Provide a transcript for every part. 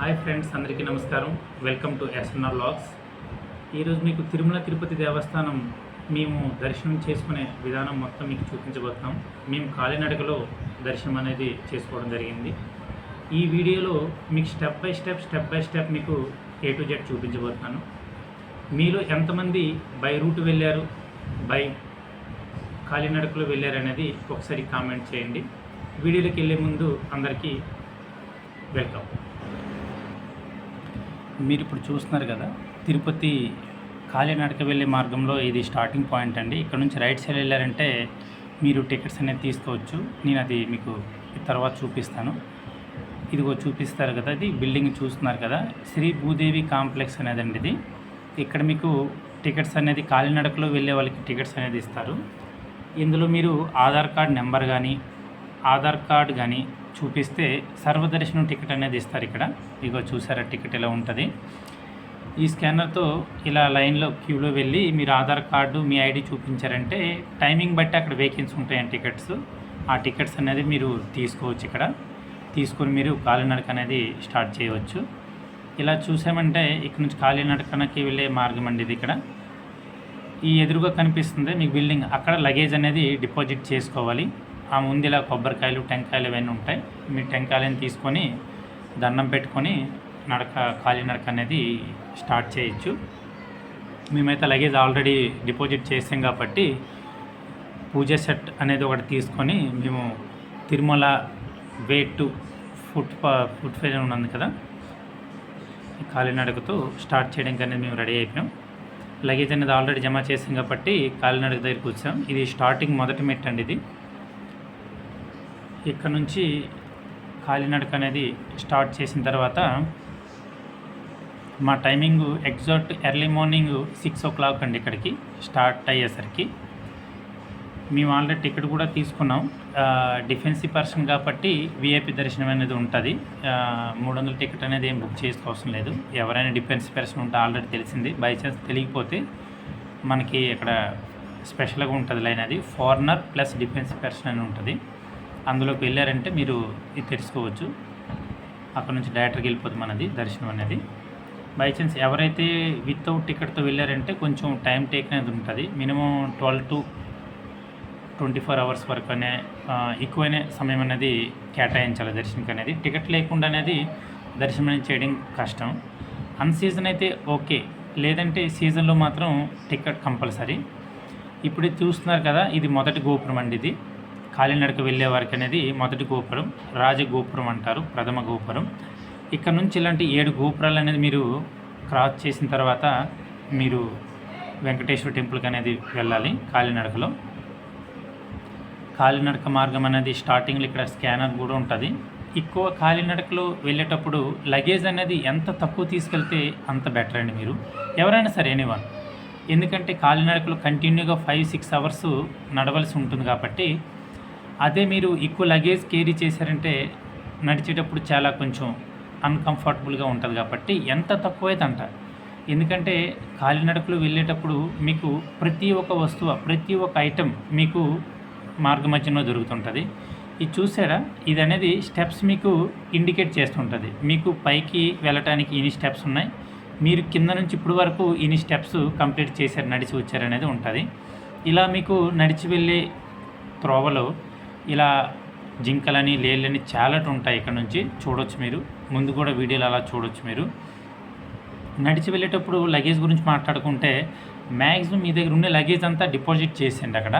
Hi friends అందరికీ నమస్కారం. Welcome to SNR logs ఈరోజు మీకు తిరుమల తిరుపతి దేవస్థానం మేము దర్శనం చేసుకునే విధానం మొత్తం మీకు చూపించబోతున్నాం. మేము కాలినడకలో దర్శనం అనేది చేసుకోవడం జరిగింది. ఈ వీడియోలో మీకు step by step step by step మీకు ఏ టు జెడ్ చూపించబోతున్నాను. మీలో ఎంతమంది బై రూట్ వెళ్ళారు బై కాలినడకలో వెళ్ళారు అనేది ఒకసారి కామెంట్ చేయండి. వీడియోలోకి వెళ్ళే ముందు అందరికీ వెల్కమ్ మీరు ఇప్పుడు చూస్తున్నారు కదా తిరుపతి కాలినడక వెళ్ళే మార్గంలో ఇది స్టార్టింగ్ పాయింట్ అండి. ఇక్కడ నుంచి రైట్ సైడ్ వెళ్ళారంటే మీరు టికెట్స్ అనేది తీసుకోవచ్చు. నేను అది మీకు తర్వాత చూపిస్తాను. ఇదిగో చూపిస్తారు కదా ఇది బిల్డింగ్ చూస్తున్నారు కదా శ్రీ భూదేవి కాంప్లెక్స్ అనేది అండి ఇది. ఇక్కడ మీకు టికెట్స్ అనేది కాలినడకలో వెళ్ళే వాళ్ళకి టికెట్స్ అనేది ఇస్తారు. ఇందులో మీరు ఆధార్ కార్డ్ నెంబర్ కానీ ఆధార్ కార్డ్ కానీ చూపిస్తే సర్వదర్శనం టికెట్ అనేది ఇస్తారు ఇక్కడ. ఇగో చూసారా టికెట్ ఎలా ఉంటుంది? ఈ స్కానర్తో ఇలా లైన్లో క్యూలో వెళ్ళి మీరు ఆధార్ కార్డు మీ ఐడి చూపించారంటే టైమింగ్ బట్టి అక్కడ వేకెన్సీ ఉంటాయండి టికెట్స్. ఆ టికెట్స్ అనేది మీరు తీసుకోవచ్చు ఇక్కడ. తీసుకొని మీరు కాలినడక అనేది స్టార్ట్ చేయవచ్చు. ఇలా చూసామంటే ఇక్కడ నుంచి కాలినడకనకి వెళ్ళే మార్గం అండి ఇది ఇక్కడ. ఈ ఎదురుగా కనిపిస్తుంది మీకు బిల్డింగ్. అక్కడ లగేజ్ అనేది డిపాజిట్ చేసుకోవాలి. ఆ ముందు ఇలా కొబ్బరికాయలు టెంకాయలు ఇవన్నీ ఉంటాయి. మీ టెంకాయలని తీసుకొని దండం పెట్టుకొని నడక ఖాళీ నడక అనేది స్టార్ట్ చేయొచ్చు. మేమైతే లగేజ్ ఆల్రెడీ డిపాజిట్ చేసాం కాబట్టి పూజ సెట్ అనేది ఒకటి తీసుకొని మేము Tirumala way to foot foot phase ఉన్నది కదా కాలినడకతో స్టార్ట్ చేయడానికి అనేది మేము రెడీ అయిపోయాం. లగేజ్ అనేది ఆల్రెడీ జమ చేసాం కాబట్టి కాలినడక దగ్గరికి వచ్చాం. ఇది స్టార్టింగ్ మొదటి మెట్ అండి ఇది. ఇక్కడ నుంచి కాలినడక అనేది స్టార్ట్ చేసిన తర్వాత మా timing exact early morning six o'clock అండి ఇక్కడికి స్టార్ట్ అయ్యేసరికి. మేము ఆల్రెడీ టికెట్ కూడా తీసుకున్నాం. డిఫెన్సివ్ పర్సన్ కాబట్టి విఐపి దర్శనం అనేది ఉంటుంది. మూడు వందల టికెట్ అనేది ఏం బుక్ చేసుకోవసం లేదు. ఎవరైనా డిఫెన్సివ్ పర్సన్ ఉంటే ఆల్రెడీ తెలిసింది. బై ఛాన్స్ తెలియకపోతే మనకి ఇక్కడ స్పెషల్గా ఉంటుంది లైన్ అది. ఫారినర్ ప్లస్ డిఫెన్సివ్ పర్సన్ అని ఉంటుంది. అందులోకి వెళ్ళారంటే మీరు ఇది తెలుసుకోవచ్చు. అక్కడ నుంచి డైరెక్ట్గా వెళ్ళిపోతుంది మనది దర్శనం అనేది బై ఛాన్స్ ఎవరైతే వితౌట్ టికెట్తో వెళ్ళారంటే కొంచెం టైం టేక్ అనేది ఉంటుంది. Minimum twelve to twenty four hours వరకు అనే ఎక్కువనే సమయం అనేది కేటాయించాలి దర్శనంకి అనేది. టికెట్ లేకుండా అనేది దర్శనం అనేది చేయడం కష్టం. అన్ సీజన్ అయితే ఓకే. లేదంటే సీజన్లో మాత్రం టికెట్ కంపల్సరీ. ఇప్పుడు చూస్తున్నారు కదా ఇది మొదటి గోపురం అండి ఇది. కాలినడక వెళ్ళే వారికి అనేది మొదటి గోపురం రాజగోపురం అంటారు ప్రథమ గోపురం. ఇక్కడ నుంచి ఇలాంటి ఏడు గోపురాలు అనేది మీరు క్రాస్ చేసిన తర్వాత మీరు వెంకటేశ్వర టెంపుల్కి అనేది వెళ్ళాలి కాలినడకలో. కాలినడక మార్గం అనేది స్టార్టింగ్లో ఇక్కడ స్కానర్ కూడా ఉంటుంది. ఎక్కువ కాలినడకలో వెళ్ళేటప్పుడు లగేజ్ అనేది ఎంత తక్కువ తీసుకెళ్తే అంత బెటర్ అండి మీరు. ఎవరైనా సరే ఎనీవన్. ఎందుకంటే కాలినడకలో కంటిన్యూగా ఫైవ్ సిక్స్ అవర్స్ నడవలసి ఉంటుంది కాబట్టి అదే మీరు ఎక్కువ లగేజ్ క్యారీ చేశారంటే నడిచేటప్పుడు చాలా కొంచెం అన్కంఫర్టబుల్గా ఉంటుంది కాబట్టి ఎంత తక్కువైతే అంట ఎందుకంటే కాలినడకలు వెళ్ళేటప్పుడు మీకు ప్రతి ఒక్క వస్తువు ప్రతి ఒక్క ఐటెం మీకు మార్గ మధ్యలో దొరుకుతుంటుంది. ఇది చూసారా? ఇది అనేది స్టెప్స్ మీకు ఇండికేట్ చేస్తుంటుంది. మీకు పైకి వెళ్ళటానికి ఇన్ని స్టెప్స్ ఉన్నాయి. మీరు కింద నుంచి ఇప్పుడు వరకు ఇన్ని స్టెప్స్ కంప్లీట్ చేశారు నడిచి వచ్చారనేది ఉంటుంది. ఇలా మీకు నడిచి వెళ్ళే త్రోవలో ఇలా జింకలని లేళ్ళని చాలా ఉంటాయి ఇక్కడ నుంచి. చూడొచ్చు మీరు. ముందు కూడా వీడియోలు అలా చూడొచ్చు మీరు. నడిచి వెళ్ళేటప్పుడు లగేజ్ గురించి మాట్లాడుకుంటే మ్యాక్సిమం మీ దగ్గర ఉన్న లగేజ్ అంతా డిపాజిట్ చేసేయండి అక్కడ.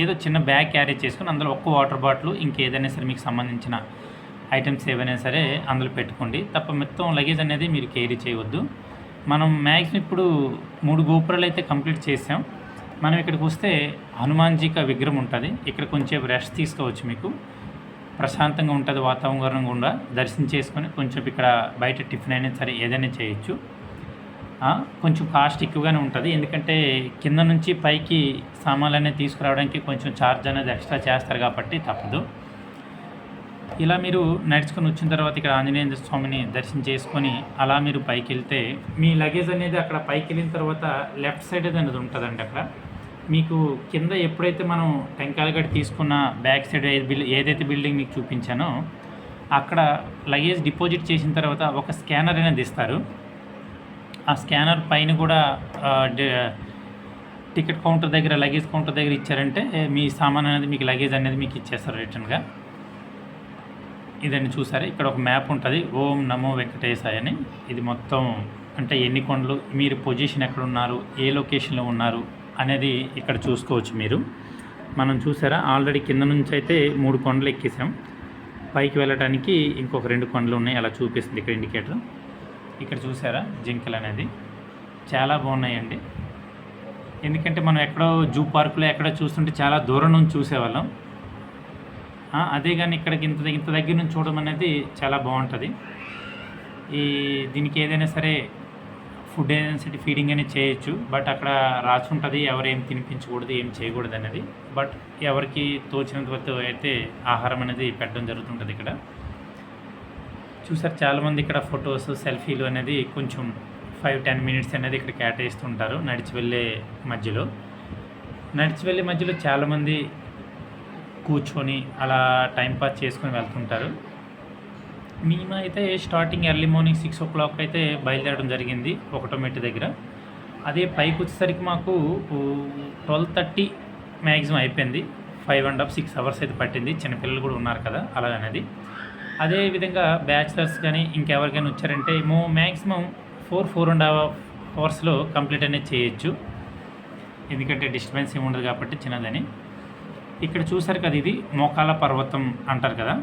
ఏదో చిన్న బ్యాగ్ క్యారీ చేసుకుని అందులో ఒక్క వాటర్ బాటిల్ ఇంకేదైనా సరే మీకు సంబంధించిన ఐటమ్స్ ఏవైనా సరే అందులో పెట్టుకోండి. తప్ప మొత్తం లగేజ్ అనేది మీరు క్యారీ చేయవద్దు. మనం మ్యాక్సిమం ఇప్పుడు మూడు గోపురాలు అయితే కంప్లీట్ చేసాం. మనం ఇక్కడికి వస్తే హనుమాన్జీక విగ్రహం ఉంటుంది. ఇక్కడ కొంచెం రెస్ట్ తీసుకోవచ్చు మీకు. ప్రశాంతంగా ఉంటుంది వాతావరణం కూడా. దర్శనం చేసుకొని కొంచెం ఇక్కడ బయట టిఫిన్ అయినా సరే ఏదైనా చేయొచ్చు. కొంచెం కాస్ట్ ఎక్కువగానే ఉంటుంది. ఎందుకంటే కింద నుంచి పైకి సామాన్లు అనేది తీసుకురావడానికి కొంచెం ఛార్జ్ అనేది ఎక్స్ట్రా చేస్తారు కాబట్టి తప్పదు. ఇలా మీరు నడుచుకొని వచ్చిన తర్వాత ఇక్కడ ఆంజనేయ స్వామిని దర్శనం చేసుకొని అలా మీరు పైకి వెళ్తే మీ లగేజ్ అనేది అక్కడ పైకి వెళ్ళిన తర్వాత లెఫ్ట్ సైడ్ అనేది ఉంటుందండి అక్కడ. మీకు కింద ఎప్పుడైతే మనం టెంకాయలు గడి తీసుకున్న బ్యాక్ సైడ్ ఏదైతే బిల్డింగ్ మీకు చూపించానో అక్కడ లగేజ్ డిపాజిట్ చేసిన తర్వాత ఒక స్కానర్ అనేది ఇస్తారు. ఆ స్కానర్ పైన కూడా టికెట్ కౌంటర్ దగ్గర లగేజ్ కౌంటర్ దగ్గర ఇచ్చారంటే మీ సామాన్ అనేది మీకు లగేజ్ అనేది మీకు ఇచ్చేస్తారు రిటర్న్గా. ఇదండి చూసారా? ఇక్కడ ఒక మ్యాప్ ఉంటుంది. ఓం నమో వెంకటేశాయ అని. ఇది మొత్తం అంటే ఎన్ని కొండలు మీరు పొజిషన్ ఎక్కడ ఉన్నారు ఏ లొకేషన్లో ఉన్నారు అనేది ఇక్కడ చూసుకోవచ్చు మీరు. మనం చూసారా? ఆల్రెడీ కింద నుంచి అయితే మూడు కొండలు ఎక్కేసాం. పైకి వెళ్ళడానికి ఇంకొక రెండు కొండలు ఉన్నాయి. అలా చూపిస్తుంది ఇక్కడ ఇండికేటర్. ఇక్కడ చూసారా? జింకలు అనేది. చాలా బాగున్నాయండి. ఎందుకంటే మనం ఎక్కడో జూ పార్కులో ఎక్కడో చూస్తుంటే చాలా దూరం నుంచి చూసేవాళ్ళం. అదే కానీ ఇక్కడికి ఇంత ఇంత దగ్గర నుంచి చూడడం అనేది చాలా బాగుంటుంది. ఈ దీనికి ఏదైనా సరే ఫుడ్ ఏజెన్సీ ఫీడింగ్ అనేది చేయొచ్చు బట్ అక్కడ రాసి ఉంటుంది ఎవరు ఏం తినిపించకూడదు ఏం చేయకూడదు అనేది. బట్ ఎవరికి తోచినంత వరకు అయితే ఆహారం అనేది పెట్టడం జరుగుతుంటుంది ఇక్కడ. చూసారు చాలామంది ఇక్కడ ఫొటోస్ సెల్ఫీలు అనేది కొంచెం ఫైవ్ టెన్ మినిట్స్ అనేది ఇక్కడ కేటాయిస్తుంటారు నడిచి వెళ్ళే మధ్యలో. నడిచి వెళ్ళే మధ్యలో చాలామంది కూర్చొని అలా టైం పాస్ చేసుకొని వెళ్తుంటారు. మేమైతే అయితే starting early morning six o'clock అయితే బయలుదేరడం జరిగింది ఒకటో మెట్టు దగ్గర. అదే పైకి వచ్చేసరికి మాకు ట్వెల్వ్ థర్టీ మ్యాక్సిమం అయిపోయింది. Five and half six hours అయితే పట్టింది. చిన్నపిల్లలు కూడా ఉన్నారు కదా అలా అనేది. అదే విధంగా బ్యాచిలర్స్ కానీ ఇంకెవరికైనా వచ్చారంటే మో maximum four four and half అవర్స్లో కంప్లీట్ అనేది చేయొచ్చు. ఎందుకంటే డిస్టర్బెన్స్ ఏమి ఉండదు కాబట్టి చిన్నదని. ఇక్కడ చూసారు కదా ఇది మోకాల పర్వతం అంటారు కదా.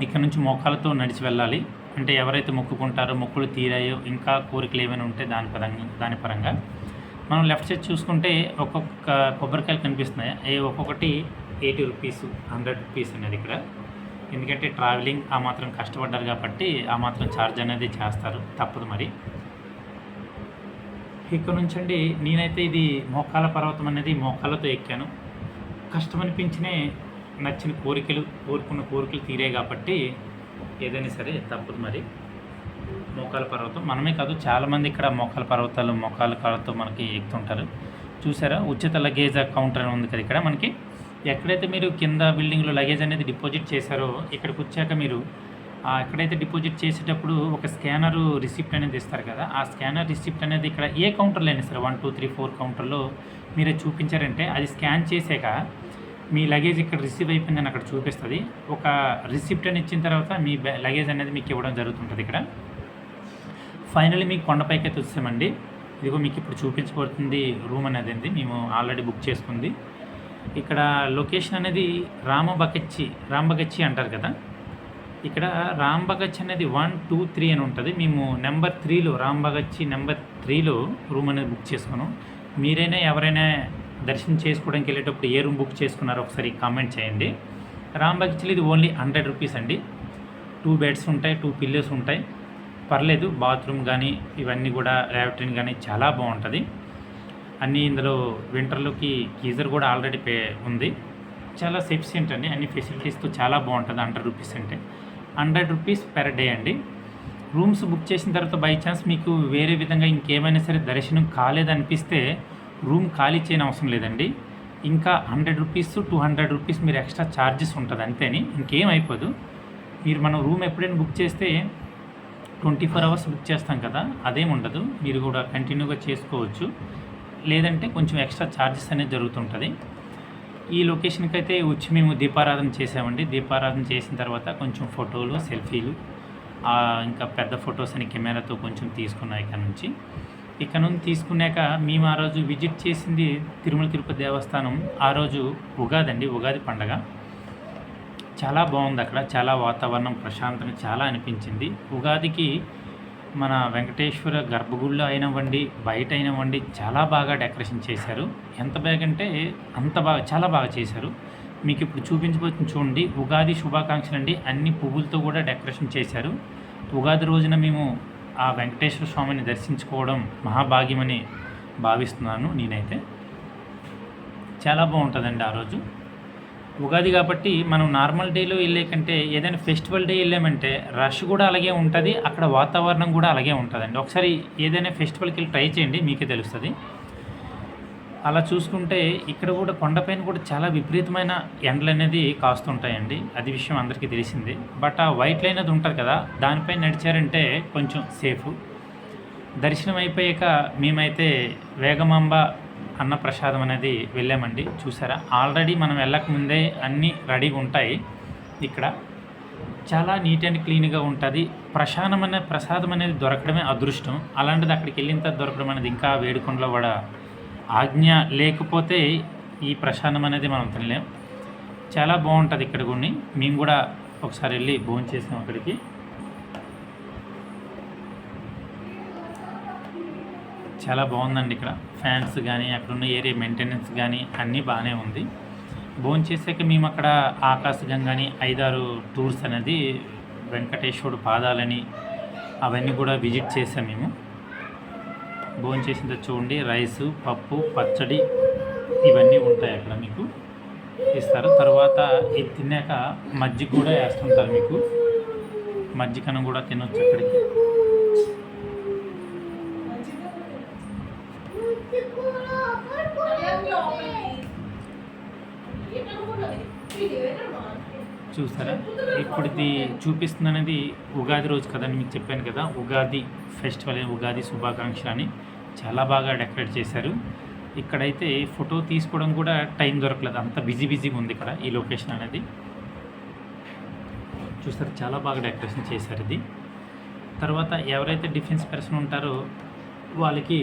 ఇక్కడ నుంచి మోకాలతో నడిచి వెళ్ళాలి. అంటే ఎవరైతే మొక్కుకుంటారో మొక్కులు తీరాయో ఇంకా కోరికలు ఏమైనా ఉంటే దాని పరంగా దాని పరంగా. మనం లెఫ్ట్ సైడ్ చూసుకుంటే ఒక్కొక్క కొబ్బరికాయలు కనిపిస్తున్నాయి. ఏ ఒక్కొక్కటి ఎయిటీ రూపీస్ హండ్రెడ్ రూపీస్ అనేది ఇక్కడ. ఎందుకంటే ట్రావెలింగ్ ఆ మాత్రం కష్టపడ్డారు కాబట్టి ఆ మాత్రం ఛార్జ్ అనేది చేస్తారు. తప్పదు మరి. ఇక్కడ నుంచి అండి నేనైతే ఇది మోకాల పర్వతం అనేది మోకాలతో ఎక్కాను. కష్టం అనిపించినే నచ్చిన కోరికలు కోరుకున్న కోరికలు తీరే కాబట్టి ఏదైనా సరే తప్పదు మరి. మోకాల పర్వతం మనమే కాదు చాలామంది ఇక్కడ మోకాల పర్వతాలు మోకాల కాళ్ళతో మనకి ఎక్కుతుంటారు. చూసారా? ఉచిత లగేజ్ కౌంటర్ అని ఉంది కదా ఇక్కడ మనకి. ఎక్కడైతే మీరు కింద బిల్డింగ్లో లగేజ్ అనేది డిపాజిట్ చేశారో ఇక్కడికి వచ్చాక మీరు ఎక్కడైతే డిపాజిట్ చేసేటప్పుడు ఒక స్కానర్ రిసిప్ట్ అనేది ఇస్తారు కదా ఆ స్కానర్ రిసిప్ట్ అనేది ఇక్కడ ఏ కౌంటర్లో అయినా సరే వన్ టూ త్రీ ఫోర్ కౌంటర్లో మీరు చూపించారంటే అది స్కాన్ చేసాక మీ లగేజ్ ఇక్కడ రిసీవ్ అయిపోయిందని అక్కడ చూపిస్తుంది. ఒక రిసిప్ట్ అని ఇచ్చిన తర్వాత మీ లగేజ్ అనేది మీకు ఇవ్వడం జరుగుతుంటుంది ఇక్కడ. ఫైనల్లీ మీకు కొండపైకి అయితే వచ్చామండి ఇదిగో మీకు ఇప్పుడు చూపించబడుతుంది రూమ్ అనేది అండి మేము ఆల్రెడీ బుక్ చేసుకుంది. ఇక్కడ లొకేషన్ అనేది రామబగచ్చి రాంబగచ్చి అంటారు కదా. ఇక్కడ రాంబగచ్చి అనేది వన్ టూ త్రీ అని ఉంటుంది. మేము నెంబర్ త్రీలో రాంబగచ్చి నెంబర్ త్రీలో రూమ్ అనేది బుక్ చేసుకున్నాం. మీరైనా ఎవరైనా దర్శనం చేసుకోవడానికి వెళ్ళేటప్పుడు ఏ రూమ్ బుక్ చేసుకున్నారో ఒకసారి కామెంట్ చేయండి. రాంబగచ్చిలో ఇది ఓన్లీ హండ్రెడ్ రూపీస్ అండి. టూ బెడ్స్ ఉంటాయి టూ పిల్లోస్ ఉంటాయి. పర్లేదు బాత్రూమ్ కానీ ఇవన్నీ కూడా ల్యాబరేటరీ కానీ చాలా బాగుంటుంది. అన్నీ ఇందులో వింటర్లోకి గీజర్ కూడా ఆల్రెడీ పే ఉంది. చాలా సెఫిషియంట్ అండి అన్ని ఫెసిలిటీస్తో చాలా బాగుంటుంది హండ్రెడ్ రూపీస్ అంటే. హండ్రెడ్ రూపీస్ పెర్ డే అండి. రూమ్స్ బుక్ చేసిన తర్వాత బై ఛాన్స్ మీకు వేరే విధంగా ఇంకేమైనా సరే దర్శనం కాలేదనిపిస్తే రూమ్ ఖాళీ చేయని అవసరం లేదండి. ఇంకా hundred rupees two hundred rupees మీరు ఎక్స్ట్రా ఛార్జెస్ ఉంటుంది అంతేని. ఇంకేం అయిపోదు. మీరు మనం రూమ్ ఎప్పుడైనా బుక్ చేస్తే ట్వంటీ ఫోర్ అవర్స్ బుక్ చేస్తాం కదా అదేం ఉండదు. మీరు కూడా కంటిన్యూగా చేసుకోవచ్చు. లేదంటే కొంచెం ఎక్స్ట్రా ఛార్జెస్ అనేది జరుగుతుంటుంది. ఈ లొకేషన్కి అయితే వచ్చి మేము దీపారాధన చేసామండి దీపారాధన చేసిన తర్వాత కొంచెం ఫోటోలు సెల్ఫీలు ఇంకా పెద్ద ఫొటోస్ అని కెమెరాతో కొంచెం తీసుకున్నాయి ఇక్కడ నుంచి. ఇక నుండి తీసుకున్నాక మేము ఆ రోజు విజిట్ చేసింది తిరుమల తిరుపతి దేవస్థానం. ఆ రోజు ఉగాది అండి ఉగాది పండగ. చాలా బాగుంది అక్కడ చాలా వాతావరణం ప్రశాంతంగా చాలా అనిపించింది. ఉగాదికి మన వెంకటేశ్వర గర్భగుడిలో అయినవ్వండి బయట అయినవ్వండి చాలా బాగా డెకరేషన్ చేశారు. ఎంత బాగా అంటే అంత బాగా చాలా బాగా చేశారు. మీకు ఇప్పుడు చూపించబోతుంది చూడండి ఉగాది శుభాకాంక్షలు అండి అన్ని పువ్వులతో కూడా డెకరేషన్ చేశారు. ఉగాది రోజున మేము ఆ వెంకటేశ్వర స్వామిని దర్శించుకోవడం మహాభాగ్యమని భావిస్తున్నాను నేనైతే. చాలా బాగుంటుందండి ఆ రోజు. ఉగాది కాబట్టి మనం నార్మల్ డేలో వెళ్ళే కంటే ఏదైనా ఫెస్టివల్ డే వెళ్ళామంటే రష్ కూడా అలాగే ఉంటుంది అక్కడ వాతావరణం కూడా అలాగే ఉంటుందండి. ఒకసారి ఏదైనా ఫెస్టివల్కి వెళ్ళి ట్రై చేయండి మీకే తెలుస్తుంది. అలా చూసుకుంటే ఇక్కడ కూడా కొండపైన కూడా చాలా విపరీతమైన ఎండలు అనేది కాస్తుంటాయండి. అది విషయం అందరికీ తెలిసిందే. బట్ ఆ వైట్ లైన్ అది ఉంటుంది కదా దానిపై నడిచారంటే కొంచెం సేఫ్. దర్శనం అయిపోయాక మేమైతే వేగమాంబ అన్న ప్రసాదం అనేది వెళ్ళామండి. చూసారా? ఆల్రెడీ మనం వెళ్ళక ముందే అన్నీ రెడీగా ఉంటాయి ఇక్కడ. చాలా నీట్ అండ్ క్లీన్గా ఉంటుంది. ప్రశానం అనే ప్రసాదం అనేది దొరకడమే అదృష్టం. అలాంటిది అక్కడికి వెళ్ళిన తర్వాత దొరకడం అనేది ఇంకా వేడుకొండలో కూడా ఆజ్ఞ లేకపోతే ఈ ప్రశానం అనేది మనం తినలేం. చాలా బాగుంటుంది ఇక్కడ కొన్ని మేము కూడా ఒకసారి వెళ్ళి భోజనం చేసాం అక్కడికి. చాలా బాగుందండి ఇక్కడ. ఫ్యాన్స్ కానీ అక్కడున్న ఏరియా మెయింటెనెన్స్ కానీ అన్నీ బాగానే ఉంది. భోజనం చేసాక మేము అక్కడ ఆకాశగంగాని ఐదారు టూర్స్ అనేది వెంకటేశ్వరుడు పాదాలని అవన్నీ కూడా విజిట్ చేసాం మేము. భోంచేసింది చూడండి. రైసు పప్పు పచ్చడి ఇవన్నీ ఉంటాయి అక్కడ మీకు. ఇస్తారు. తర్వాత ఇది తిన్నాక మజ్జిగ కూడా వేస్తుంటారు మీకు. మజ్జిగను కూడా తినొచ్చు అక్కడికి. చూసారా ఇప్పుడు ఇది చూపిస్తుంది అనేది ఉగాది రోజు కదండి మీకు చెప్పాను కదా. ఉగాది ఫెస్టివల్ ఉగాది శుభాకాంక్షలు అని. చాలా బాగా డెకరేట్ చేశారు. ఇక్కడైతే ఫోటో తీసుకోవడం కూడా టైం దొరకలేదు. అంత బిజీ బిజీగా ఉంది ఇక్కడ ఈ లొకేషన్ అనేది. చూస్తారు చాలా బాగా డెకరేషన్ చేశారు ఇది. తర్వాత ఎవరైతే డిఫెన్స్ పర్సన్ ఉంటారో వాళ్ళకి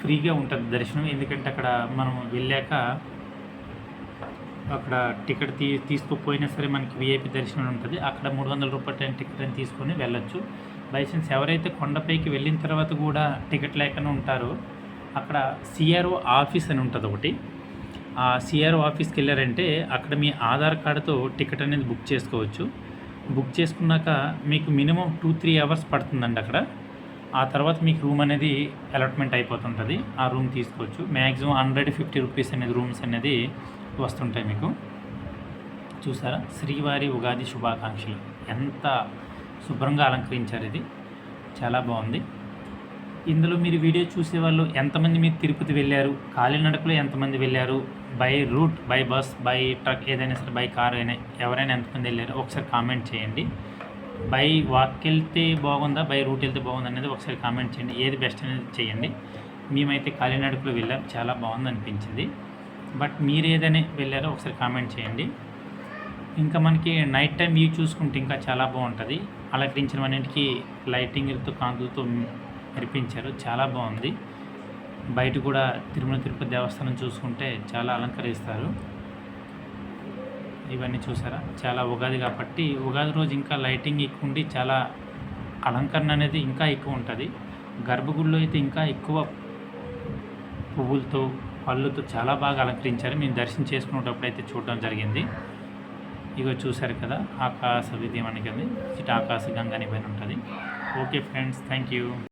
ఫ్రీగా ఉంటుంది దర్శనం. ఎందుకంటే అక్కడ మనం వెళ్ళాక అక్కడ టికెట్ తీ తీసుకోకపోయినా సరే మనకి విఐపి దర్శనం ఉంటుంది. అక్కడ మూడు వందల రూపాయలు టికెట్ అని తీసుకొని వెళ్ళొచ్చు. బైసెన్స్ ఎవరైతే కొండపైకి వెళ్ళిన తర్వాత కూడా టికెట్ లేకుండా ఉంటారో అక్కడ సిఆర్ఓ ఆఫీస్ అని ఉంటుంది ఒకటి. ఆ సిఆర్ఓ ఆఫీస్కి వెళ్ళారంటే అక్కడ మీ ఆధార్ కార్డుతో టికెట్ అనేది బుక్ చేసుకోవచ్చు. బుక్ చేసుకున్నాక మీకు మినిమం టూ త్రీ అవర్స్ పడుతుందండి అక్కడ. ఆ తర్వాత మీకు రూమ్ అనేది అలాట్మెంట్ అయిపోతుంటుంది. ఆ రూమ్ తీసుకోవచ్చు. మ్యాక్సిమం హండ్రెడ్ ఫిఫ్టీ రూపీస్ అనేది రూమ్స్ అనేది వస్తుంటాయి మీకు. చూసారా? శ్రీవారి ఉగాది శుభాకాంక్షలు. ఎంత శుభ్రంగా అలంకరించారు ఇది. చాలా బాగుంది. ఇందులో మీరు వీడియో చూసే వాళ్ళు ఎంతమంది మీరు తిరుపతి వెళ్ళారు కాలినడకలో ఎంతమంది వెళ్ళారు by route by bus by truck ఏదైనా సరే బై కార్ అయినా ఎవరైనా ఎంతమంది వెళ్ళారో ఒకసారి కామెంట్ చేయండి. బై వాక్ వెళ్తే బాగుందా బై రూట్ వెళ్తే బాగుందా అనేది ఒకసారి కామెంట్ చేయండి. ఏది బెస్ట్ అనేది చేయండి. మేమైతే కాలినడకలో వెళ్ళాం చాలా బాగుంది అనిపించింది. బట్ మీరు ఏదైనా వెళ్ళారో ఒకసారి కామెంట్ చేయండి. ఇంకా మనకి నైట్ టైం వ్యూ చూసుకుంటే ఇంకా చాలా బాగుంటుంది. అలంకరించిన అన్నింటికి లైటింగ్లతో కాంతులతో మెరిపించారు. చాలా బాగుంది. బయట కూడా తిరుమల తిరుపతి దేవస్థానం చూసుకుంటే చాలా అలంకరిస్తారు. ఇవన్నీ చూసారా? చాలా ఉగాది కాబట్టి ఉగాది రోజు ఇంకా లైటింగ్ ఎక్కువ ఉండి చాలా అలంకరణ అనేది ఇంకా ఎక్కువ ఉంటుంది. గర్భగుడిలో అయితే ఇంకా ఎక్కువ పువ్వులతో పళ్ళుతో చాలా బాగా అలంకరించారు. మేము దర్శనం చేసుకునేటప్పుడు అయితే చూడడం జరిగింది. ఇగో చూశారు కదా ఆకాశ విధి మనకి అది ఇటు ఆకాశ గంగా అని పైన ఉంటుంది. Okay friends thank you.